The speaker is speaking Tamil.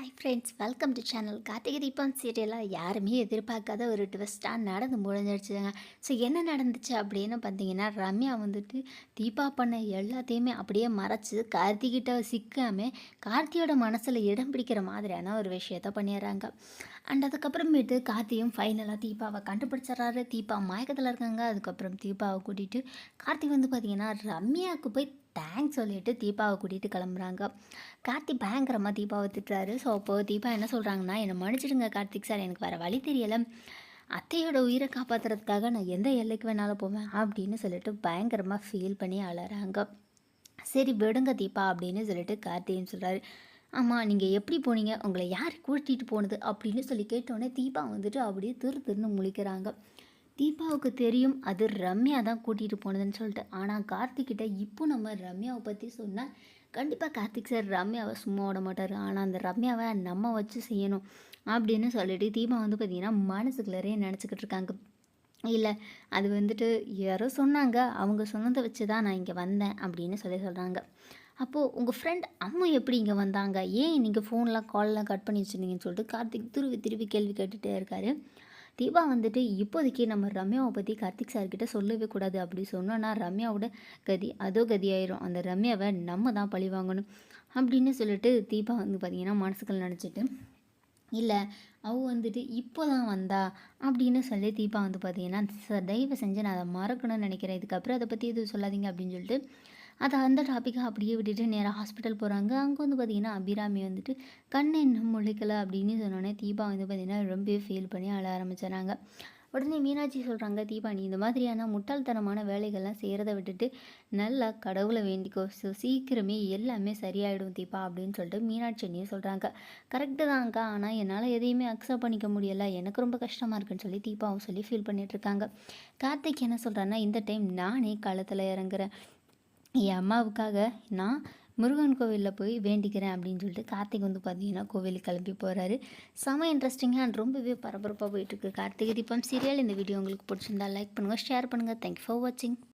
Hi friends welcome to channel Karthigai Deepam சீரியலாக யாருமே எதிர்பார்க்காத ஒரு ட்விஸ்ட்டாக நடந்து முடிஞ்சிடுச்சுங்க ஸோ என்ன நடந்துச்சு அப்படின்னு பார்த்தீங்கன்னா ரம்யா வந்துட்டு தீபா பண்ண எல்லாத்தையுமே அப்படியே மறைச்சி கார்த்திகிட்ட சிக்காமல் கார்த்தியோட மனசில் இடம் பிடிக்கிற மாதிரியான ஒரு விஷயத்த பண்ணிடுறாங்க. அண்ட் அதுக்கப்புறமேட்டு கார்த்தியும் ஃபைனலாக தீபாவை கண்டுபிடிச்சிட்றாரு. தீபா மயக்கத்தில் இருக்காங்க. அதுக்கப்புறம் தீபாவை கூட்டிகிட்டு கார்த்தி வந்து பார்த்திங்கன்னா ரம்யாவுக்கு போய் தேங்க்ஸ் சொல்லிட்டு தீபாவை கூட்டிகிட்டு கிளம்புறாங்க. கார்த்தி பயங்கரமாக தீபாவை திட்டுறாரு. ஸோ அப்போது தீபா என்ன சொல்கிறாங்கன்னா என்னை மன்னிச்சிடுங்க கார்த்திக் சார் எனக்கு வேறு வழி தெரியலை. அத்தையோட உயிரை காப்பாற்றுறதுக்காக நான் எந்த எல்லைக்கு வேணாலும் போவேன் அப்படின்னு சொல்லிட்டு பயங்கரமாக ஃபீல் பண்ணி அழறாங்க சரி விடுங்க தீபா அப்படின்னு சொல்லிட்டு கார்த்தின்னு சொல்கிறாரு ஆமாம் நீங்கள் எப்படி போனீங்க? உங்களை யார் கூட்டிகிட்டு போனது? அப்படின்னு சொல்லி கேட்டோன்னே தீபா வந்துட்டு அப்படியே திரு திருன்னு முழிக்கிறாங்க. தீபாவுக்கு தெரியும் அது ரம்யா தான் கூட்டிகிட்டு போனதுன்னு சொல்லிட்டு. ஆனால் கார்த்திக்கிட்ட இப்போ நம்ம ரம்யாவை பற்றி சொன்னால் கண்டிப்பாக கார்த்திக் சார் ரம்யாவை சும்மா விட மாட்டார். ஆனால் அந்த ரம்யாவை நம்ம வச்சு செய்யணும் அப்படின்னு சொல்லிட்டு தீபா வந்து பார்த்திங்கன்னா மனசுக்குள்ளரே நினச்சிக்கிட்டு இருக்காங்க. இல்லை அது வந்துட்டு யாரோ சொன்னாங்க. அவங்க சொன்னதை வச்சு தான் நான் இங்கே வந்தேன் அப்படின்னு சொல்லி சொல்கிறாங்க அப்போது உங்கள் ஃப்ரெண்ட் அம்மா எப்படி இங்கே வந்தாங்க? ஏன் நீங்கள் ஃபோன்லாம் கால்லாம் கட் பண்ணி வச்சுருந்தீங்கன்னு சொல்லிட்டு கார்த்திக் திருவி திருவி கேள்வி கேட்டுகிட்டே இருக்காரு. தீபா வந்துட்டு இப்போதைக்கு நம்ம ரம்யாவை பற்றி கார்த்திக் சார்கிட்ட சொல்லவே கூடாது. அப்படி சொன்னோன்னா ரம்யாவோட கதி அதோ கதியாயிரும். அந்த ரம்யாவை நம்ம தான் பழி வாங்கணும் அப்படின்னு சொல்லிட்டு தீபா வந்து பார்த்திங்கன்னா மனசுக்கள் நினச்சிட்டு இல்லை அவ வந்துட்டு இப்போ தான் வந்தா அப்படின்னு சொல்லி தீபா வந்து பார்த்தீங்கன்னா தயவு செஞ்சு நான் அதை மறக்கணும்னு நினைக்கிறேன். இதுக்கப்புறம் அதை பற்றி எதுவும் சொல்லாதீங்க அப்படின்னு சொல்லிட்டு அதை அந்த டாப்பிக்கை அப்படியே விட்டுட்டு நேராக ஹாஸ்பிட்டல் போகிறாங்க அங்கே வந்து பார்த்திங்கன்னா அபிராமி வந்துட்டு கண் என்ன முழிக்கலை அப்படின்னு சொன்னோன்னே தீபா வந்து பார்த்திங்கன்னா ரொம்பவே ஃபீல் பண்ணி அழ ஆரம்பிச்சிடறாங்க. உடனே மீனாட்சி சொல்கிறாங்க தீபா நீ இந்த மாதிரியான முட்டாள்தனமான வேலைகள்லாம் செய்கிறத விட்டுட்டு நல்லா கடவுளை வேண்டிக்கோ. ஸோ சீக்கிரமே எல்லாமே சரியாயிடும் தீபா அப்படின்னு சொல்லிட்டு மீனாட்சி அண்ணியும் சொல்கிறாங்க கரெக்டு தான்க்கா. ஆனால் என்னால் எதையுமே அக்செப்ட் பண்ணிக்க முடியலை. எனக்கு ரொம்ப கஷ்டமாக இருக்குன்னு சொல்லி தீபாவும் சொல்லி ஃபீல் பண்ணிகிட்ருக்காங்க கார்த்திக் என்ன சொல்கிறான்னா இந்த டைம் நானே களத்தில் இறங்குறேன். என் அம்மாவுக்காக நான் முருகன் கோவிலில் போய் வேண்டிக்கிறேன் அப்படின்னு சொல்லிட்டு கார்த்திக் வந்து பார்த்தீங்கன்னா கோவிலுக்கு கிளம்பி போகிறாரு செம இன்ட்ரெஸ்டிங்காக அண்ட் ரொம்பவே பரபரப்பாக போயிட்டுருக்கு கார்த்திகை தீபம் சீரியல் இந்த வீடியோ உங்களுக்கு பிடிச்சிருந்தா லைக் பண்ணுங்கள் ஷேர் பண்ணுங்கள் தேங்க்யூ ஃபார் வாட்சிங்